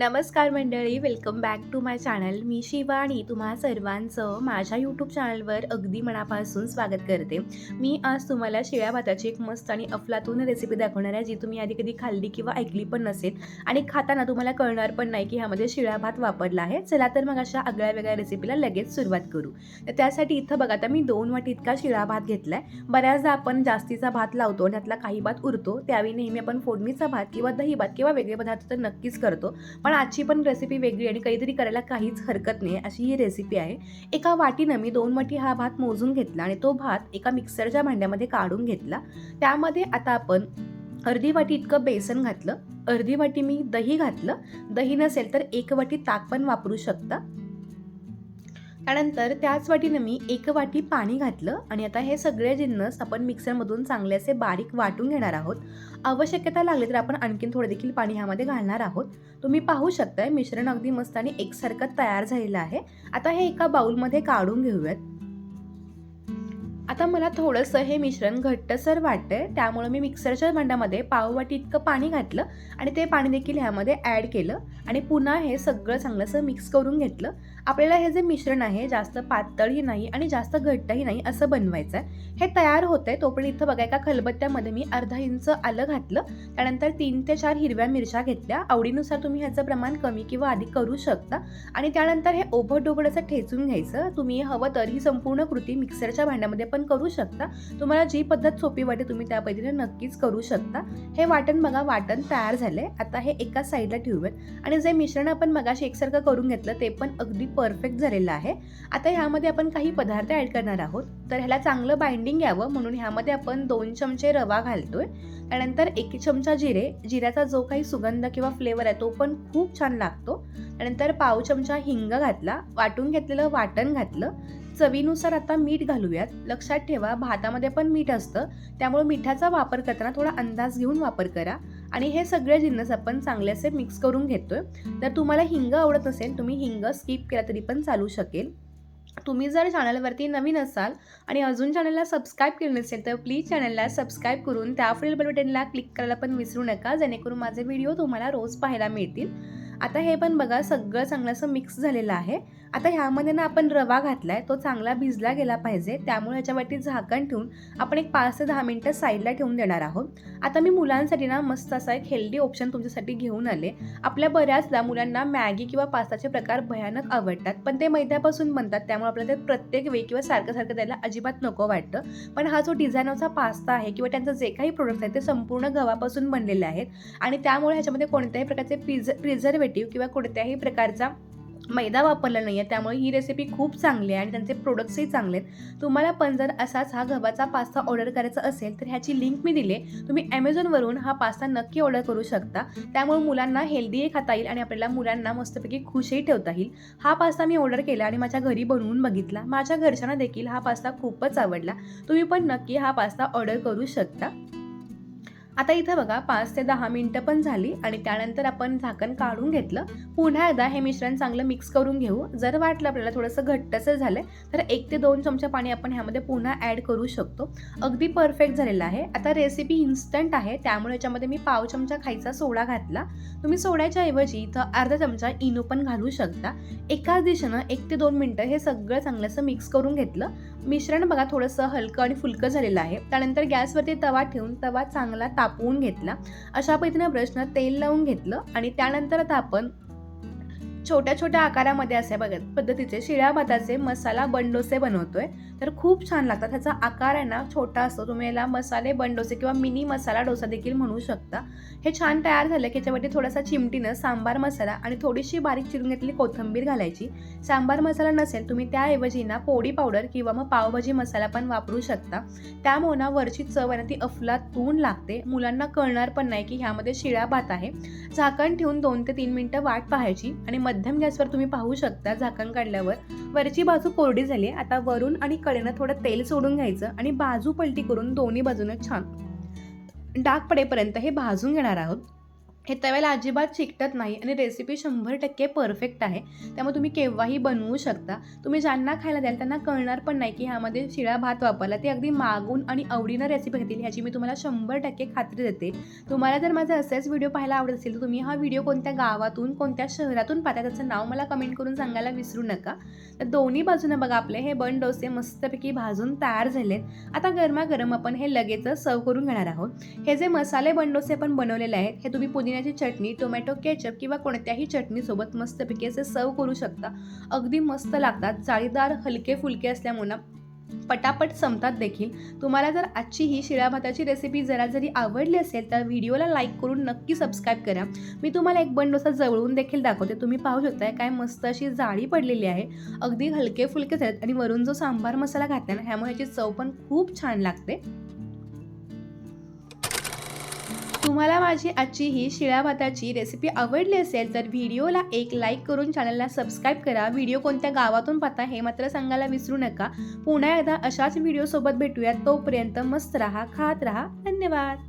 नमस्कार मंडळी welcome back to my channel मी शिवानी तुम्हा सर्वांचं माझ्या यूट्यूब चॅनलवर अगदी मनापासून स्वागत करते. मी आज तुम्हाला शिळ्या भाताची एक मस्त आणि अफलातून रेसिपी दाखवणार आहे जी तुम्ही आधी कधी खाल्ली किंवा ऐकली पण नसेल आणि खाताना तुम्हाला कळणार पण नाही की ह्यामध्ये शिळा भात वापरला आहे. चला तर मग अशा आगळ्या वेगळ्या रेसिपीला लगेच सुरुवात करू. तर त्यासाठी इथं बघा आता मी दोन वाटी इतका शिळा भात घेतला आहे बऱ्याचदा आपण जास्तीचा भात लावतो आणि त्यातला काही भात उरतो त्यावेळी नेहमी आपण फोडणीचा भात किंवा दही भात किंवा वेगळे पदार्थ तर नक्कीच करतो. पण पण आजची पण रेसिपी वेगळी आणि काहीतरी करायला काहीच हरकत नाही. अशी ही रेसिपी आहे. एका वाटीनं मी दोन वाटी हा भात मोजून घेतला आणि तो भात एका मिक्सरच्या भांड्यामध्ये काढून घेतला. त्यामध्ये आता आपण अर्धी वाटी इतकं बेसन घातलं. अर्धी वाटी मी दही घातलं. दही नसेल तर एक वाटी ताक पण वापरू शकता. त्यानंतर त्याच वाटीनं मी एक वाटी पाणी घातलं आणि आता हे सगळे जिन्नस आपण मिक्सरमधून चांगले असे बारीक वाटून घेणार आहोत. आवश्यकता लागली तर आपण आणखीन थोडं देखील पाणी ह्यामध्ये घालणार आहोत. तुम्ही पाहू शकताय मिश्रण अगदी मस्त आणि एकसारखं तयार झालेलं आहे. आता हे एका बाउलमध्ये काढून घेऊयात. आता मला थोडंसं हे मिश्रण घट्टसर वाटतंय. त्यामुळे मी मिक्सरच्या भांड्यामध्ये पाववाटी इतकं पाणी घातलं आणि ते पाणी देखील ह्यामध्ये ॲड केलं आणि पुन्हा हे सगळं चांगलंसं मिक्स करून घेतलं. आपल्याला हे जे मिश्रण आहे जास्त पातळही नाही आणि जास्त घट्टही नाही असं बनवायचं आहे हे तयार होतंय तोपर्यंत इथं बघा एका खलबत्त्यामध्ये मी अर्धा इंच आलं घातलं. त्यानंतर तीन ते चार हिरव्या मिरच्या घेतल्या. आवडीनुसार तुम्ही ह्याचं प्रमाण कमी किंवा अधिक करू शकता. आणि त्यानंतर हे ओबड असं ठेचून घ्यायचं. तुम्ही हवं तर ही संपूर्ण कृती मिक्सरच्या भांड्यामध्ये पण करू शकता. तुम्हाला जी पद्धत सोपी वाटते तुम्ही त्या पद्धतीने नक्कीच करू शकता. हे वाटण बघा वाटण तयार झालंय. आता हे एका साईडला ठेवूयात. आणि जे मिश्रण आपण मगाशी एकसारखं करून घेतलं ते पण अगदी परफेक्ट झालेलं आहे. आता ह्यामध्ये आपण काही पदार्थ ॲड करणार आहोत. तर ह्याला चांगलं बाइंडिंग यावं म्हणून ह्यामध्ये आपण दोन चमचे रवा घालतोय. त्यानंतर एक चमचा जिरे. जिऱ्याचा जो काही सुगंध किंवा फ्लेवर आहे तो पण खूप छान लागतो. त्यानंतर पाव चमचा हिंग घातला. वाटून घेतलेलं वाटण घातलं. चवीनुसार आता मीठ घालूयात. लक्षात ठेवा भातामध्ये पण मीठ असतं. त्यामुळे मिठाचा वापर करताना थोडा अंदाज घेऊन वापर करा. आणि हे सगळे जिन्नस आपण चांगले असे मिक्स करून घेतोय. तर तुम्हाला हिंग आवडत असेल तुम्ही हिंग स्किप केला तरी पण चालू शकेल. तुम्ही जर चॅनलवरती नवीन असाल आणि अजून चॅनलला सबस्क्राईब केलं नसेल तर प्लीज चॅनलला सबस्क्राईब करून त्या पुढील बेल बटनला क्लिक करायला पण विसरू नका. जेणेकरून माझे व्हिडिओ तुम्हाला रोज पाहायला मिळतील. आता हे पण बघा सगळं चांगलं असं मिक्स झालेलं आहे. आता ह्यामध्ये ना आपण रवा घातलाय तो चांगला भिजला गेला पाहिजे. त्यामुळे ह्याच्यावरती झाकण ठेवून आपण एक पाच ते दहा मिनटं साईडला ठेवून देणार आहोत. आता मी मुलांसाठी ना मस्त असा एक हेल्दी ऑप्शन तुमच्यासाठी घेऊन आले. आपल्या बऱ्याचदा मुलांना मॅगी किंवा पास्ताचे प्रकार भयानक आवडतात पण ते मैद्यापासून बनतात. त्यामुळे आपल्याला ते प्रत्येक वेळी किंवा सारखं सारखं द्यायला अजिबात नको वाटतं. पण हा जो डिझायनरचा पास्ता आहे किंवा त्यांचं जे काही प्रोडक्ट आहेत ते संपूर्ण गव्हापासून बनलेले आहेत. आणि त्यामुळे ह्याच्यामध्ये कोणत्याही प्रकारचे प्रिझ प्रिझर्वेटिव्ह किंवा कोणत्याही प्रकारचा मैदा वापरला नाही आहे त्यामुळे ही रेसिपी खूप चांगली आहे आणि त्यांचे प्रोडक्ट्सही चांगले आहेत. तुम्हाला पण जर असाच हा गव्हाचा पास्ता ऑर्डर करायचा असेल तर ह्याची लिंक मी दिले तुम्ही ॲमेझॉनवरून हा पास्ता नक्की ऑर्डर करू शकता. त्यामुळे मुलांना हेल्दीही खाता येईल आणि आपल्याला मुलांना मस्तपैकी खुशही ठेवता येईल. हा पास्ता मी ऑर्डर केला आणि माझ्या घरी बनवून बघितला. माझ्या घरच्यांना देखील हा पास्ता खूपच आवडला. तुम्ही पण नक्की हा पास्ता ऑर्डर करू शकता. आता इथं बघा पाच ते दहा मिनटं पण झाली आणि त्यानंतर आपण झाकण काढून घेतलं. पुन्हा एकदा हे मिश्रण चांगलं मिक्स करून घेऊ. जर वाटलं आपल्याला थोडंसं घट्टसं झालं तर एक ते दोन चमचे पाणी आपण ह्यामध्ये पुन्हा ॲड करू शकतो. अगदी परफेक्ट झालेलं आहे. आता रेसिपी इन्स्टंट आहे. त्यामुळे याच्यामध्ये मी पाव चमचा खायचा सोडा घातला. तुम्ही सोड्याच्या ऐवजी इथं अर्धा चमचा इनो पण घालू शकता. एकाच दिशेनं एक ते दोन मिनटं हे सगळं चांगलं असं मिक्स करून घेतलं. मिश्रण बघा थोडंसं हलकं आणि फुलकं झालेलं आहे. त्यानंतर गॅसवरती तवा ठेवून तवा चांगला तापवून घेतला. अशा पद्धतीनं ब्रशनं तेल लावून घेतलं आणि त्यानंतर आता आपण छोट्या छोट्या आकारामध्ये असे बघत पद्धतीचे शिळ्या भाताचे मसाला बंडोसे बनवतोय. तर खूप छान लागतात. त्याचा आकार आहे ना छोटा असतो. तुम्ही याला मसाले बंडोसे किंवा मिनी मसाला डोसा देखील म्हणू शकता. हे छान तयार झालं की याच्यावरती थोडासा चिमटीनं सांबार मसाला आणि थोडीशी बारीक चिरून घेतलेली कोथिंबीर घालायची. सांबार मसाला नसेल तुम्ही त्याऐवजी ना पोडी पावडर किंवा मग पावभाजी मसाला पण वापरू शकता. त्यामुळे ना वरची चव आहे ती अफलातून लागते. मुलांना कळणार पण नाही की ह्यामध्ये शिळा भात आहे. झाकण ठेवून दोन ते तीन मिनटं वाट पाहायची आणि मध्यम गॅसवर तुम्ही पाहू शकता झाकण काढल्यावर. वरची बाजू कोरडी झाली आता वरून आणि कडेनं थोडं तेल सोडून घ्यायचं आणि बाजू पलटी करून दोन्ही बाजूने छान डाग पडेपर्यंत हे भाजून घेणार आहोत. हे तव्याला अजिबात चिकटत नाही आणि रेसिपी शंभर टक्के परफेक्ट आहे. त्यामुळे तुम्ही केव्हाही बनवू शकता. तुम्ही ज्यांना खायला द्याल त्यांना कळणार पण नाही की ह्यामध्ये शिळा भात वापरला. ते अगदी मागून आणि आवडीनं रेसिपी घेतील ह्याची मी तुम्हाला शंभर टक्के खात्री देते. तुम्हाला जर माझा असेच व्हिडिओ पाहायला आवडत असेल तर तुम्ही हा व्हिडिओ कोणत्या गावातून कोणत्या शहरातून पाहता त्याचं नाव मला कमेंट करून सांगायला विसरू नका. तर दोन्ही बाजूने बघा आपले हे बन डोसे मस्तपैकी भाजून तयार झालेत. आता गरमागरम आपण हे लगेचच सर्व करून घेणार आहोत. हे जे मसाले बंडोसे आपण बनवलेले आहेत हे तुम्ही पुदिन्याची चटणी टोमॅटो केचप किंवा कोणत्याही चटणीसोबत मस्तपैकी असे सर्व करू शकता. अगदी मस्त लागतात. जाळीदार हलके फुलके असल्यामुळे पटापट संपतात देखील. तुम्हाला जर आजची ही शिळ्या भाताची रेसिपी जरा जरी आवडली असेल तर व्हिडिओला लाईक करून नक्की सबस्क्राईब करा. मी तुम्हाला एक बंडोसा जवळून देखील दाखवते. तुम्ही पाहू शकताय काय मस्त अशी जाळी पडलेली आहे. अगदी हलके फुलके आहेत आणि वरून जो सांबार मसाला घातला ना ह्यामुळे ह्याची चव पण खूप छान लागते. तुम्हाला माझी आजची ही शिळ्या भाताची रेसिपी आवडली असेल तर व्हिडिओला एक लाईक करून चॅनलला सबस्क्राईब करा. व्हिडिओ कोणत्या गावातून पाहता हे मात्र सांगायला विसरू नका. पुन्हा एकदा अशाच व्हिडिओसोबत भेटूयात. तोपर्यंत मस्त राहा खात राहा. धन्यवाद.